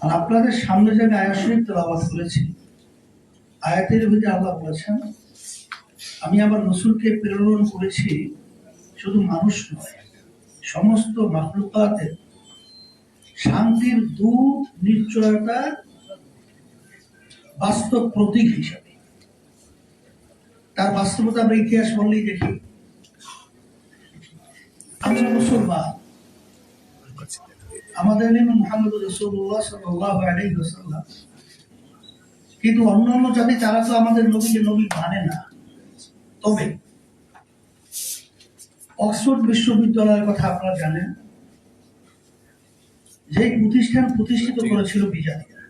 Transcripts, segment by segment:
আর আপনাদের সামনে যে আমি আয়াত শরীফ তেলাওয়াত করেছি, আয়াতের ভিতরে আল্লাহ বলেছেন, আমি আমার রসুলকে প্রেরণ করেছি শুধু মানুষ নয়, সমস্ত মাহলুকাতের শান্তির দূত নিশ্চয়তার বাস্তব প্রতীক হিসাবে। তার বাস্তবতা আমরা ইতিহাস বললেই দেখি। আমরা মুসলমান আমাদের নেই মোহাম্মদ রসুল্লাহ কিন্তু অন্য অন্য জাতি, তারা তো আমাদের নবীকে নবী মানে না। তবে অক্সফোর্ড বিশ্ববিদ্যালয়ের কথা আপনারা জানেন, যে প্রতিষ্ঠান প্রতিষ্ঠিত করেছিল বিজাতিরা,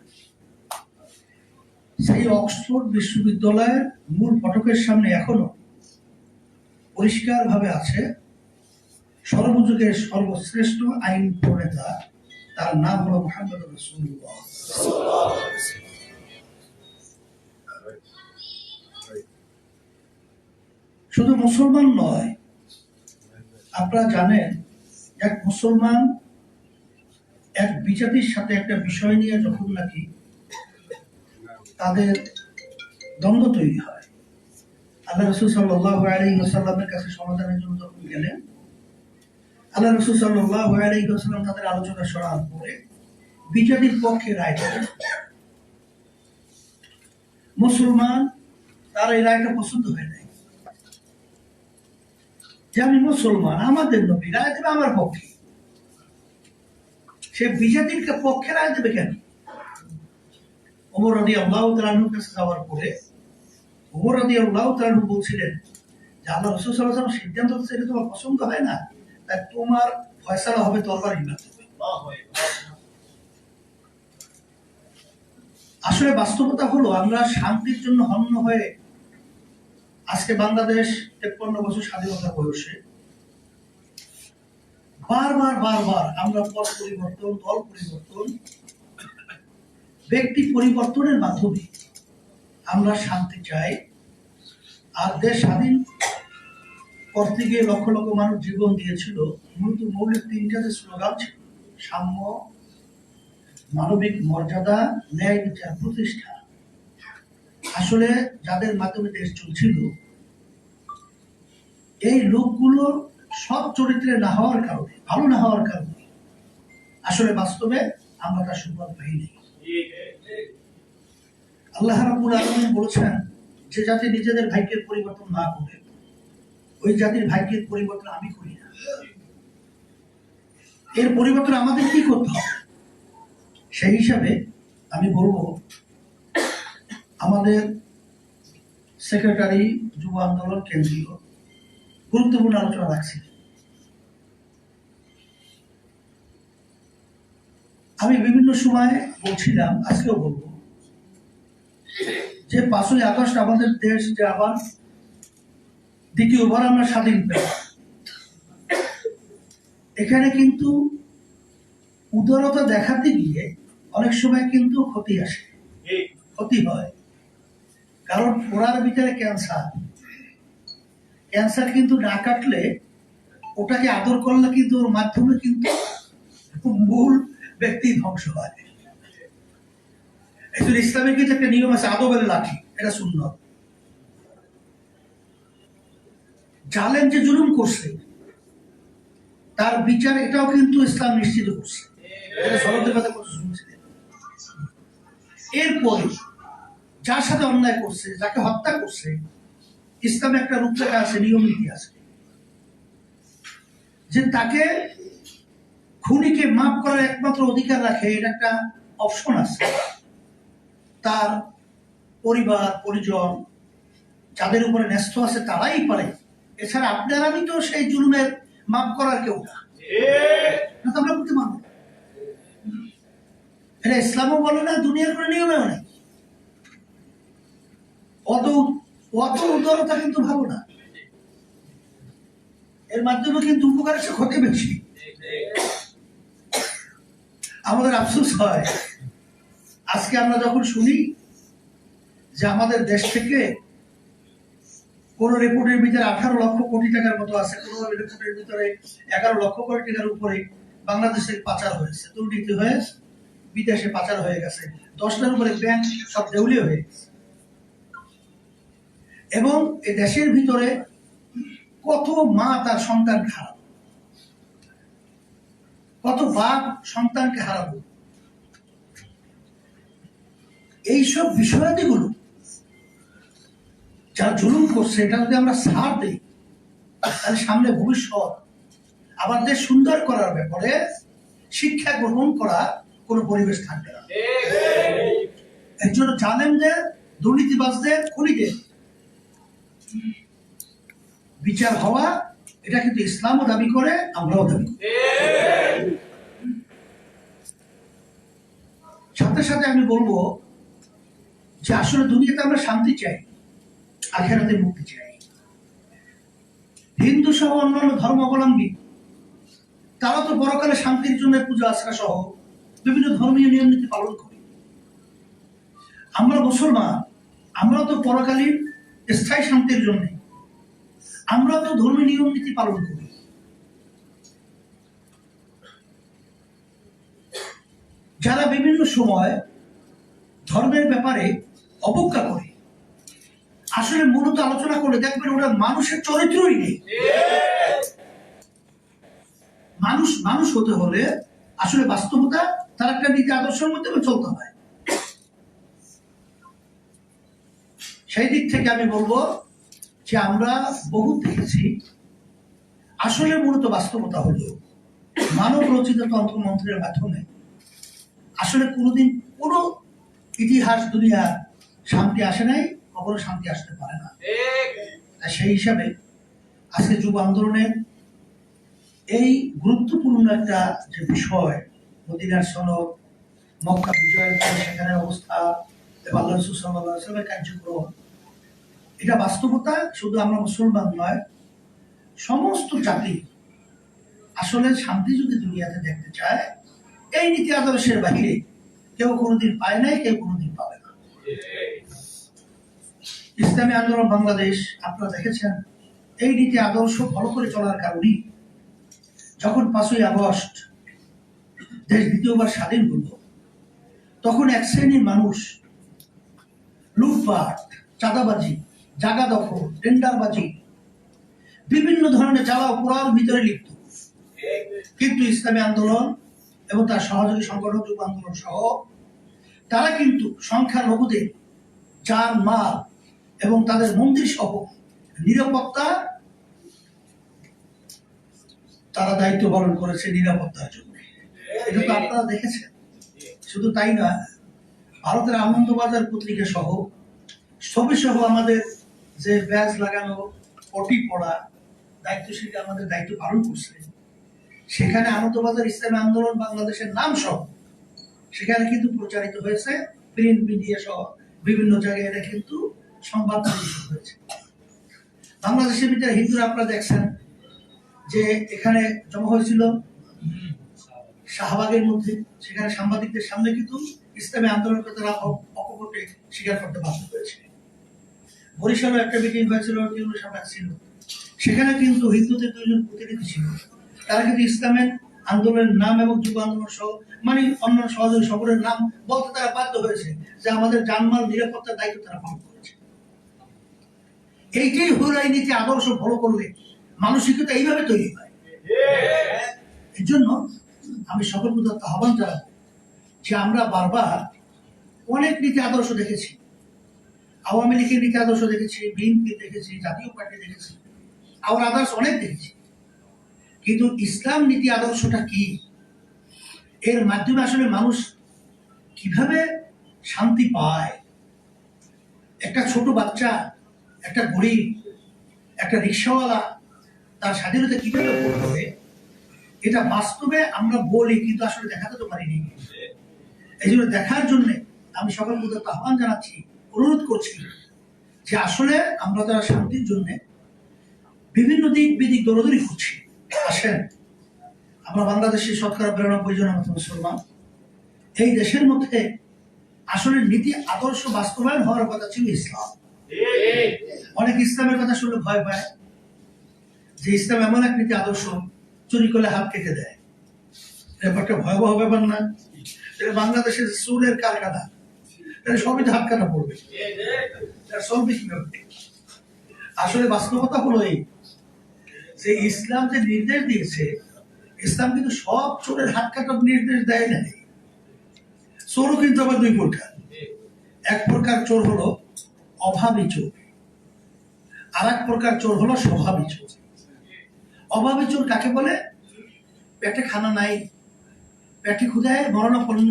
সেই অক্সফোর্ড বিশ্ববিদ্যালয়ের মূল ফটকের সামনে এখনও পরিষ্কারভাবে আছে, সর্বযুগের সর্বশ্রেষ্ঠ আইন প্রণেতা তার নাম হলো মোহাম্মদ শুধু মুসলমান নয়, আপনারা জানেন, এক মুসলমান এক বিজাতির সাথে একটা বিষয় নিয়ে যখন নাকি তাদের দ্বন্দ্ব তৈরি হয়, আল্লাহ রসুল সাল্লাহ আলী ওসাল্লামের কাছে সমাধানের জন্য যখন গেলেন আল্লাহ রসুল সাল্লাহ তাদের আলোচনা পক্ষে রায় দেন। মুসলমান তার এই রায়টা পছন্দ হয় নাই। যে আমি মুসলমান, আমাদের নবী রায় দেবে আমার পক্ষে। সে বিজাতির পক্ষে রায় দেবে কেন? ওমর রদি আল্লাহ তালুর কাছে যাওয়ার পরে ওমর রদি আল্লাহ বলছিলেন যে আল্লাহ রসুল সাল্লাহ সিদ্ধান্ত সেটা তোমার পছন্দ হয় না? তোমার ফয়সালা হবে তরবারি না আসলে বাস্তবতা হলো, আমরা শান্তির জন্য হন্য হয়ে আজকে বাংলাদেশ তেপ্পান্ন বছর স্বাধীনতা বয়সে বারবার বারবার আমরা পথ পরিবর্তন, দল পরিবর্তন, ব্যক্তি পরিবর্তনের মাধ্যমে আমরা শান্তি চাই। আর দেশ স্বাধীন করতে গিয়ে লক্ষ লক্ষ মানুষ জীবন দিয়েছিল, মূলত মৌলিক তিনটা যে স্লোগান ছিল, সাম্য, মানবিক মর্যাদা, ন্যায় বিচার প্রতিষ্ঠা। আসলে যাদের মাধ্যমে দেশ চলছিল, এই লোকগুলো সব চরিত্রে না হওয়ার কারণে, ভালো না হওয়ার কারণে, আসলে বাস্তবে আমরা তার সুবাদ পাইনি। আল্লাহ রাবুল আলমিন বলেছেন, যে যাতে নিজেদের ভাগ্যের পরিবর্তন না করে ওই জাতির ভাগ্যের পরিবর্তন আমি করি না। এর পরিবর্তন আমাদের কি করতে হবে? সেই হিসাবে আমি বলব, আমাদের সেক্রেটারি যুব আন্দোলন কেন্দ্রীয় গুরুত্বপূর্ণ আলোচনা রাখছি। আমি বিভিন্ন সময় বলছিলাম, আজকেও বলব যে পাঁচই আগস্ট আমাদের দেশ যে আবার দ্বিতীয়বার আমরা স্বাধীন পেলাম। এখানে কিন্তু উদারতা দেখাতে গিয়ে অনেক সময় কিন্তু ক্ষতি আসে। ক্ষতি হয়। কারণ ফোড়ার ভিতরে ক্যান্সার। ক্যান্সার কিন্তু না কাটলে ওটাকে আদর করলে কিন্তু ওর মাধ্যমে কিন্তু মূল ব্যক্তি ধ্বংস হয়। একজন ইসলামের কিন্তু একটা নিয়ম আছে আদবের লাঠি। এটা শূন্য জালেম যে জুলুম করছে, তার বিচার এটাও কিন্তু ইসলাম নিশ্চিত করছে। এরপরে যার সাথে অন্যায় করছে, যাকে হত্যা করছে, ইসলামে একটা রূপরেখা আছে, নিয়ম নীতি আছে। যে তাকে খুনিকে মাফ করার একমাত্র অধিকার রাখে এটা একটা অপশন আছে। তার পরিবার, পরিজন, যাদের উপরে ন্যস্ত আছে, তারাই পারে। এছাড়া আপনার আমি তো সেই জুলুমের মাফ করার কেউ না। আমরা করতে। এটা ইসলামও বলে না, দুনিয়ার কোনো নিয়মেও নেই। অত অত উদারতা কিন্তু ভালো না। এর মাধ্যমে কিন্তু উপকার আছে ক্ষতি বেশি। আমাদের আফসোস হয়। আজকে আমরা যখন শুনি যে আমাদের দেশ থেকে কোন রিপোর্টের ভিতরে আঠারো লক্ষ কোটি টাকার মতো আছে, কোন রিপোর্টের ভিতরে এগারো লক্ষ কোটি টাকার উপরে বাংলাদেশের পাচার হয়েছে, দুর্নীতি হয়ে বিদেশে পাচার হয়ে গেছে, দশটার উপরে ব্যাংক সব দেউলিয়া হয়ে গেছে। এবং এ দেশের ভিতরে কত মা তার সন্তান হারাবো কত বাপ সন্তানকে হারাবো। এইসব বিষয়াদিগুলো যারা জুলুম করছে, এটা যদি আমরা ছাড় দিই, তাহলে সামনে ভবিষ্যৎ। দেশ সুন্দর করার ব্যাপারে শিক্ষা গ্রহণ করা কোনো পরিবেশ থাকবে না। এর জন্য যে দুর্নীতিবাজদের, খুনিদের বিচার হওয়া, এটা কিন্তু ইসলামও দাবি করে, আমরাও দাবি করি। সাথে সাথে আমি বলব যে আসলে দুনিয়াতে আমরা শান্তি চাই। আখেরাতে মুক্তি চাই। হিন্দু সহ অন্যান্য ধর্মাবলম্বী, তারা তো বড়কালে শান্তির জন্য পূজা, আশ্রা সহ বিভিন্ন ধর্মীয় নিয়ম নীতি পালন করে। আমরা মুসলমান, আমরা তো পরকালীন স্থায়ী শান্তির জন্য, আমরা তো ধর্মীয় নিয়ম নীতি পালন করি। যারা বিভিন্ন সময় ধর্মের ব্যাপারে অবজ্ঞা করে আসলে মূলত আলোচনা করে দেখবেন ওরা মানুষের চরিত্রই নেই। মানুষ মানুষ হতে হলে আসলে বাস্তবতা তার একটা নীতি আদর্শের মধ্যে চলতে হয়। সেই দিক থেকে আমি বলব যে আমরা বহু দেখেছি, আসলে মূলত বাস্তবতা হলো মানব রচিত তন্ত্রমন্ত্রের মাধ্যমে আসলে কোনোদিন কোনো ইতিহাস দুনিয়া শান্তি আসে নাই কখনো শান্তি আসতে পারে না। সেই হিসাবে আজকে যুব আন্দোলনের এই গুরুত্বপূর্ণ একটা যে বিষয় মদিনার সনদ মক্কা বিজয়ের পরে সেখানে অবস্থা এবং আল্লাহ কার্যক্রম এটা বাস্তবতা শুধু আমরা মুসলমান নয় সমস্ত জাতি আসলে শান্তি যদি দুনিয়াতে দেখতে চায় এই নীতি আদর্শের বাহিরে কেউ কোনোদিন পায় নাই কেউ কোনোদিন পাবে না। ইসলামী আন্দোলন বাংলাদেশ, আপনারা দেখেছেন, এই নীতি আদর্শ ফলো করে চলার কারণেই যখন পাঁচই আগস্ট দেশ দ্বিতীয়বার স্বাধীন হলো, তখন এক শ্রেণির মানুষ, লুটপাট, চাঁদাবাজি, জাগা দখল, টেন্ডারবাজি, বিভিন্ন ধরনের জ্বালা অপরাধ ভিতরে লিপ্ত। কিন্তু ইসলামী আন্দোলন এবং তার সহযোগী সংগঠন, যুব আন্দোলন সহ, তারা কিন্তু সংখ্যালঘুদের যার মাল এবং তাদের মন্দির সহ নিরাপত্তা তারা দায়িত্ব পালন করেছে নিরাপত্তার জন্য। এটা তো আপনারা দেখেছেন। শুধু তাই না ভারতের আনন্দবাজার পত্রিকা সহ, ছবি সহ আমাদের যে ব্যাজ লাগানো, পটি পড়া, দায়িত্বশীল আমাদের দায়িত্ব পালন করছে, সেখানে আনন্দবাজার ইসলামী আন্দোলন বাংলাদেশের নাম সহ, সেখানে কিন্তু প্রচারিত হয়েছে। প্রিন্ট মিডিয়া সহ বিভিন্ন জায়গায় এটা কিন্তু সংবাদ হয়েছে। বাংলাদেশের ভিতরে হিন্দুরা আপনারা দেখছেন যে এখানে জমা হয়েছিল শাহবাগের মধ্যে। সেখানে সাংবাদিকদের সামনে কিন্তু ইসলামী আন্দোলনকে তারা অকপটে স্বীকার করতে বাধ্য হয়েছে। বরিশালে একটা মিটিং হয়েছিল সামনে ছিল সেখানে কিন্তু হিন্দুদের দুইজন প্রতিনিধি ছিল। তারা কিন্তু ইসলামের আন্দোলনের নাম এবং যুব আন্দোলন সহ মানে অন্য সহযোগী সকলের নাম বলতে তারা বাধ্য হয়েছে যে আমাদের জানমাল নিরাপত্তার দায়িত্ব তারা পালন করেছে এইটাই হল এই নীতি, আদর্শ ফলো করলে মানসিকতা এইভাবে তৈরি হয়। এর জন্য আমি সকল প্রদত্ত আহ্বান জানাব যে আমরা বারবার অনেক নীতি আদর্শ দেখেছি। আওয়ামী লীগের নীতি আদর্শ দেখেছি, বিএনপি দেখেছি, জাতীয় পার্টি দেখেছি, আবার আদার্স অনেক দেখেছি। কিন্তু ইসলাম নীতি আদর্শটা কি? এর মাধ্যমে আসলে মানুষ কীভাবে শান্তি পায়? একটা ছোট বাচ্চা একটা গরিব, একটা রিক্সাওয়ালা, তার স্বাধীনতা কীভাবে ভোগ হবে, এটা বাস্তবে আমরা বলি কিন্তু আসলে দেখাতে তো পারিনি। এই জন্য দেখার জন্য আমি সকল প্রদত্ত আহ্বান জানাচ্ছি, অনুরোধ করছি যে আসলে আমরা যারা শান্তির জন্য বিভিন্ন দিক বিদিক দৌড়দৌড়ি করছি, আসেন। আমরা বাংলাদেশের শতকরা বিরানব্বই জনের মতো মুসলমান। এই দেশের মধ্যে আসলে নীতি, আদর্শ বাস্তবায়ন হওয়ার কথা ছিল ইসলাম। অনেক ইসলামের কথা শুনলে ভয় পায়। যে ইসলাম এমন এক নীতি আদর্শ, চুরি করলে হাত কেটে দেয়। ব্যাপারটা ভয়াবহ ব্যাপার না। বাংলাদেশের চুরের কারখানা। সবই তো হাত কাটা পড়বে। কীভাবে? আসলে বাস্তবতা হলো এই, যে ইসলাম যে নির্দেশ দিয়েছে, ইসলাম কিন্তু সব চোরের হাত কাটার নির্দেশ দেয় নাই। চোরও কিন্তু আবার দুই প্রকার। এক প্রকার চোর হলো অভাবী চোর। আর এক প্রকার চোর হলো স্বভাবী চোর। অভাবী চোর কাকে বলে? পেটে খানা নাই, পেটে ক্ষুদায় মরণাপন্ন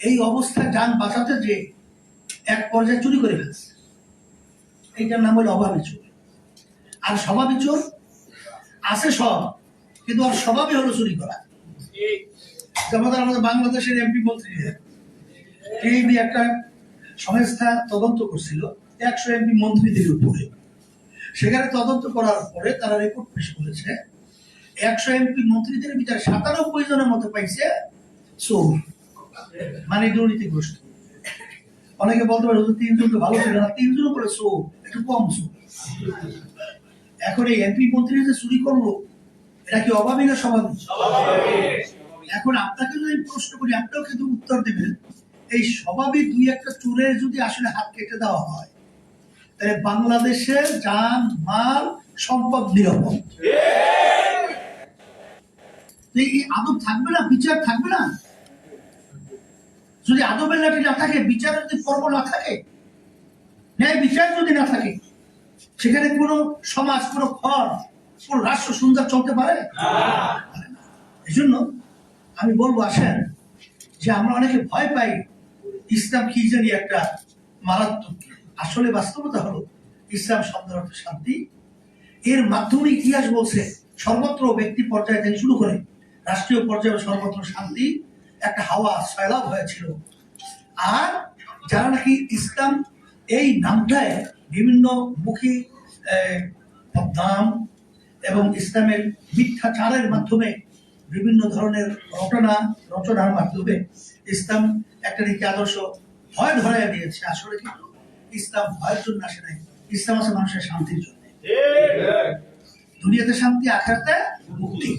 এই অবস্থায় যান বাঁচাতে যে এক পর্যায়ে চুরি করে ফেলছে। এইটার নাম হলো অভাবী চোর। আর স্বভাবী চোর আছে সব, কিন্তু আর স্বভাবই হলো চুরি করা। যেমন আমাদের বাংলাদেশের এমপি মন্ত্রী একটা সংস্থা তদন্ত করছিল একশো এমপি মন্ত্রীদের উপরে সেখানে তদন্ত করার পরে তারা রিপোর্ট পেশ করেছে একশো এমপি মন্ত্রীদের ভিতরে সাতানব্বই জনের মতো পাইছে চোর মানে দুর্নীতিগ্রস্ত। অনেকে বলতে পারে হুজুর তিনজন তো ভালো ছিল না তিনজন করে চোর একটু কম চোর। এখন এই এমপি মন্ত্রী যে চুরি করল এটা কি অভাবী না স্বাভাবিক? এখন আপনাকে যদি প্রশ্ন করি আপনিও কিন্তু উত্তর দেবেন। এই স্বভাবিক দুই একটা চোরের যদি আসলে হাত কেটে দেওয়া হয়, তাহলে বাংলাদেশের যান, মাল, সম্পদ নিরাপদ। আদব থাকবে না, বিচার থাকবে না? যদি আদবের লাঠি না থাকে বিচারের যদি পর্ব না থাকে, ন্যায় বিচার যদি না থাকে, সেখানে কোনো সমাজ, কোনো ঘর, কোন রাষ্ট্র সুন্দর চলতে পারে? এই জন্য আমি বলব, আসেন, যে আমরা অনেকে ভয় পাই ইসলাম কি জানি একটা মারাত্মক আসলে বাস্তবতা হলো, ইসলাম শব্দের অর্থ শান্তি। এর মাধ্যমে ইতিহাস বলছে, সর্বত্র ব্যক্তি পর্যায়ে থেকে শুরু করে রাষ্ট্রীয় পর্যায়ে সর্বত্র শান্তি, একটা হাওয়া সয়লাভ হয়েছিল। আর যারা নাকি ইসলাম এই নামটায় বিভিন্ন মুখী বদনাম এবং ইসলামের মিথ্যাচারের মাধ্যমে বিভিন্ন ধরনের রচনা রচনার মাধ্যমে ইসলাম একটা নীতি আদর্শ ভয় ধরাইয়া দিয়েছে। আসলে কিন্তু ইসলাম ভয়ের জন্য আসে নাই। ইসলাম আছে মানুষের শান্তির জন্য। দুনিয়াতে শান্তি আখাতে মুক্তি।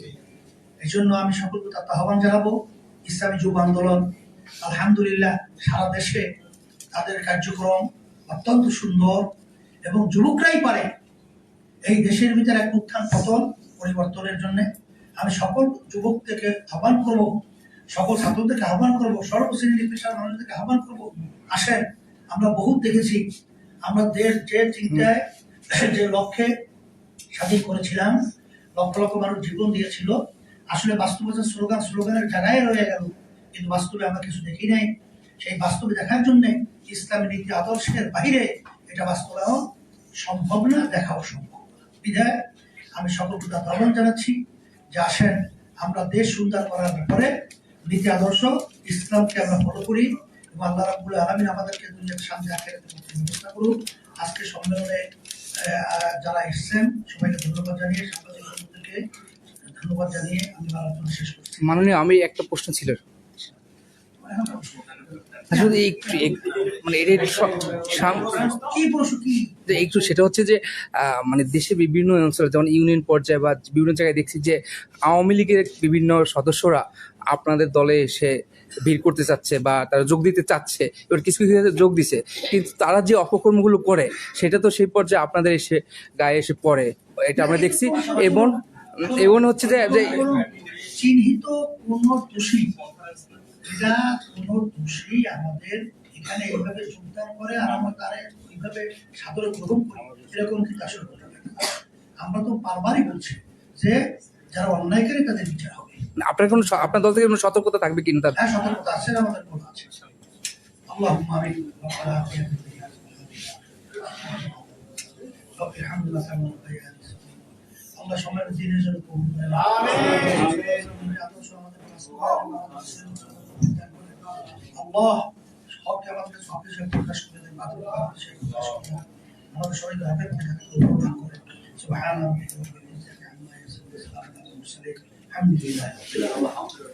এই জন্য আমি সকলকে তার আহ্বান জানাব, ইসলামী যুব আন্দোলন, আলহামদুলিল্লাহ সারা দেশে তাদের কার্যক্রম অত্যন্ত সুন্দর এবং যুবকরাই পারে। এই দেশের ভিতরে এক উত্থান, পতন, পরিবর্তনের জন্য আমি সকল যুবকদেরকে আহ্বান করব সকল ছাত্রদেরকে আহ্বান করব, সর্বশ্রেণীর পেশার মানুষদেরকে আহ্বান করব, আসেন, আমরা বহুত দেখেছি। আমরা দেশ যে চিন্তায় যে লক্ষ্যে স্বাধীন করেছিলাম, লক্ষ লক্ষ মানুষ জীবন দিয়েছিল, আসলে বাস্তবতার স্লোগান স্লোগানের জায়গায় রয়ে গেল, কিন্তু বাস্তবে আমরা কিছু দেখি নাই। সেই বাস্তবে দেখার জন্য ইসলামী নীতি আদর্শের বাইরে এটা বাস্তবায়ন সম্ভব না, দেখাও সম্ভব না। বিধায় আমি সকলকে তার আহ্বান জানাচ্ছি যে আসেন, আমরা দেশ সুন্দর করার ব্যাপারে নীতি আদর্শ ইসলামকে আমরা ফলো করি এবং আল্লাহ রাবুল আলমিন আমাদেরকে দুনিয়ার সামনে আখের ব্যবস্থা করুন। আজকে সম্মেলনে যারা এসছেন সবাইকে ধন্যবাদ জানিয়ে সাংবাদিক বন্ধুদেরকে ধন্যবাদ জানিয়ে আমি আলোচনা শেষ করছি। মাননীয় আমি একটা প্রশ্ন ছিল। আসলে মানে এটা একটু কি প্রশ্ন কি? যে একটু সেটা হচ্ছে যে মানে দেশে বিভিন্ন অঞ্চলে যেমন ইউনিয়ন পর্যায়ে বা বিভিন্ন জায়গায় দেখছি যে আওয়ামী লীগের বিভিন্ন সদস্যরা আপনাদের দলে এসে ভিড় করতে চাচ্ছে বা তারা যোগ দিতে চাচ্ছে, এবার কিছু কিছু যোগ দিছে। কিন্তু তারা যে অপকর্মগুলো করে, সেটা তো সেই পর্যায়ে আপনাদের এসে গায়ে এসে পড়ে। এটা আমরা দেখছি। এবং এবং হচ্ছে যে চিহ্নিত কোন দোষী এটা কোন দোষী আমাদের এখানে এইভাবে যোগদান করে আর আমরা তারা ওইভাবে সাদরে গ্রহণ করি। এরকম কিন্তু আসলে আমরা তো বারবারই বলছি যে, যারা অন্যায়কারী তাদের বিচার হবে। আপনার কোনো আপনার দল থেকে কোনো সতর্কতা থাকবে কিনা তার? হ্যাঁ সতর্কতা আছে, আমাদের আছে। আমাদের সবাইকে মুরসালিন 他们现在取了好的。